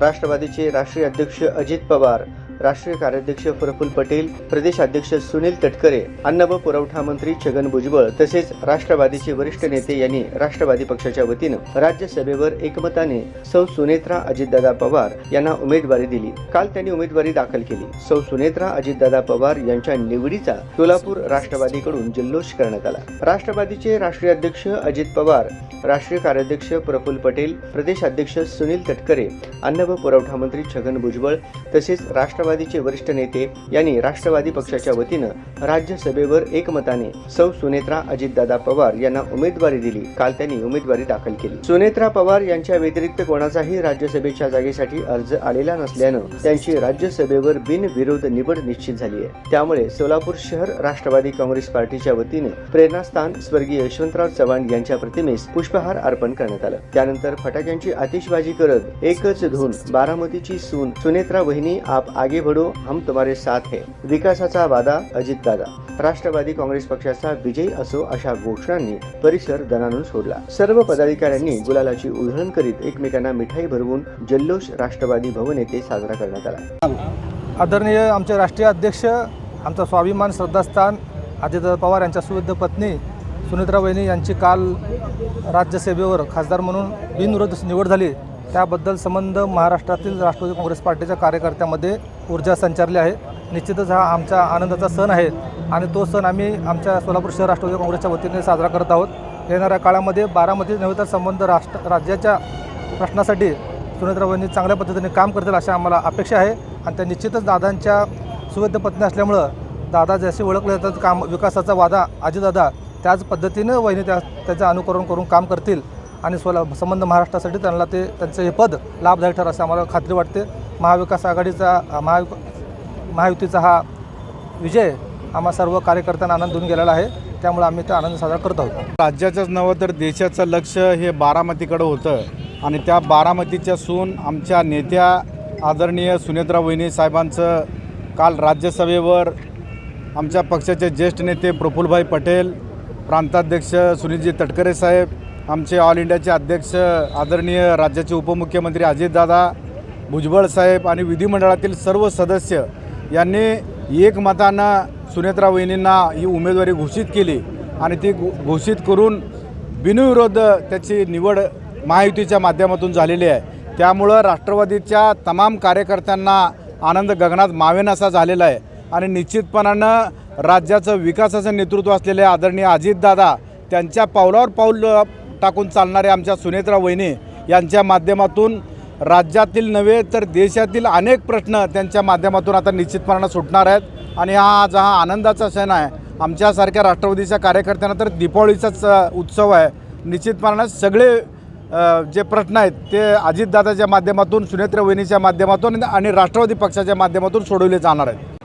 राष्ट्रवादीचे राष्ट्रीय अध्यक्ष अजित पवार राष्ट्रीय कार्याध्यक्ष प्रफुल्ल पटेल प्रदेशाध्यक्ष सुनील तटकरे अन्न व पुरवठा मंत्री छगन भुजबळ तसेच राष्ट्रवादीचे वरिष्ठ नेते यांनी राष्ट्रवादी पक्षाच्या वतीनं राज्यसभेवर एकमताने सौ सुनेत्रा अजितदादा पवार यांना उमेदवारी दिली. काल त्यांनी उमेदवारी दाखल केली. सौ सुनेत्रा अजितदादा पवार यांच्या निवडीचा सोलापूर राष्ट्रवादीकडून जल्लोष करण्यात आला. राष्ट्रवादीचे राष्ट्रीय अध्यक्ष अजित पवार राष्ट्रीय कार्याध्यक्ष प्रफुल्ल पटेल प्रदेशाध्यक्ष सुनील तटकरे अन्न व पुरवठा मंत्री छगन भुजबळ तसेच राष्ट्र राष्ट्रवादीचे वरिष्ठ नेते यांनी राष्ट्रवादी पक्षाच्या वतीनं राज्यसभेवर एकमताने सौ सुनेत्रा अजितदादा पवार यांना उमेदवारी दिली. काल त्यांनी उमेदवारी दाखल केली. सुनेत्रा पवार यांच्या व्यतिरिक्त कोणाचाही राज्यसभेच्या जागेसाठी अर्ज आलेला नसल्यानं त्यांची राज्यसभेवर बिनविरोध निवड निश्चित झाली आहे. त्यामुळे सोलापूर शहर राष्ट्रवादी काँग्रेस पार्टीच्या वतीने प्रेरणास्थान स्वर्गीय यशवंतराव चव्हाण यांच्या प्रतिमेस पुष्पहार अर्पण करण्यात आलं. त्यानंतर फटाक्यांची आतिषबाजी करत एकच धून बारामतीची सून सुनेत्रा वहिनी आप आगे बढ़ो हम तुम्हारे साथ है। विकासाचा वादा अजितदादा राष्ट्रवादी काँग्रेस पक्षाचा विजय असो अशा घोषणांनी परिसर दणानून सोडला. सर्व पदाधिकाऱ्यांनी गुलालाची उधळण करीत एकमेकांना मिठाई भरवून जल्लोष राष्ट्रवादी भवन येथे साजरा करण्यात आला. आदरणीय आमचे राष्ट्रीय अध्यक्ष आमचा स्वाभिमान श्रद्धास्थान अजितदादा पवार यांच्या सुविध पत्नी सुनित्रा वहिनी यांची काल राज्यसेवेवर खासदार म्हणून बिनविरोध निवड झाली. त्याबद्दल संबंध महाराष्ट्रातील राष्ट्रवादी काँग्रेस पार्टीच्या कार्यकर्त्यामध्ये ऊर्जा संचारली आहे. निश्चितच हा आमचा आनंदाचा सण आहे आणि तो सण आम्ही आमच्या सोलापूर शहर राष्ट्रवादी काँग्रेसच्या वतीने साजरा करत आहोत. येणाऱ्या काळामध्ये बारामती नव्हे तर संबंध राष्ट्र राज्याच्या प्रश्नासाठी सुनेत्राबाईंनी चांगल्या पद्धतीने काम करतील अशा आम्हाला अपेक्षा आहे आणि त्या निश्चितच दादांच्या सुवेद्य पत्नी असल्यामुळं दादा जसे ओळखले जातात काम विकासाचा वादा आजीदादा त्याच पद्धतीनं वहिनी त्या त्याचं अनुकरण करून काम करतील. आणि सोला संबंध महाराष्ट्रासाठी त्यांना ते त्यांचं हे पद लाभदायक ठर असं आम्हाला खात्री वाटते. महाविकास आघाडीचा महावि महायुतीचा हा विजय आम्हा सर्व कार्यकर्त्यांना आनंद देऊन गेलेला आहे. त्यामुळे आम्ही ते आनंद साजरा करत आहोत. राज्याचंच नव्हं तर देशाचं लक्ष हे बारामतीकडं होतं. आणि त्या बारामतीच्या सून आमच्या नेत्या आदरणीय सुनेत्रा वहिनी साहेबांचं काल राज्यसभेवर आमच्या पक्षाचे ज्येष्ठ नेते प्रफुल्लभाई पटेल प्रांताध्यक्ष सुनीलजी तटकरे साहेब आमचे ऑल इंडियाचे अध्यक्ष आदरणीय राज्याचे उपमुख्यमंत्री अजितदादा भुजबळ साहेब आणि विधिमंडळातील सर्व सदस्य यांनी एकमतानं सुनेत्रा वहिनींना ही उमेदवारी घोषित केली आणि ती घो- घोषित करून बिनविरोध त्याची निवड महायुतीच्या माध्यमातून झालेली आहे. त्यामुळं राष्ट्रवादीच्या तमाम कार्यकर्त्यांना आनंद गगनात मावेनासा झालेला आहे. आणि निश्चितपणानं राज्याचं विकासाचं नेतृत्व असलेले आदरणीय अजितदादा त्यांच्या पावलावर पाऊल टाकून चालणाऱ्या आमच्या सुनेत्रा वहिनी यांच्या माध्यमातून राज्यातील नव्हे तर देशातील अनेक प्रश्न त्यांच्या माध्यमातून आता निश्चितपणानं सुटणार आहेत. आणि हा आज हा आनंदाचा सण आहे. आमच्यासारख्या राष्ट्रवादीच्या कार्यकर्त्यांना तर दीपावलीचाच उत्सव आहे. निश्चितपणानं सगळे जे प्रश्न आहेत ते अजितदादाच्या माध्यमातून सुनेत्र वहिनीच्या माध्यमातून आणि राष्ट्रवादी पक्षाच्या माध्यमातून सोडवले जाणार आहेत.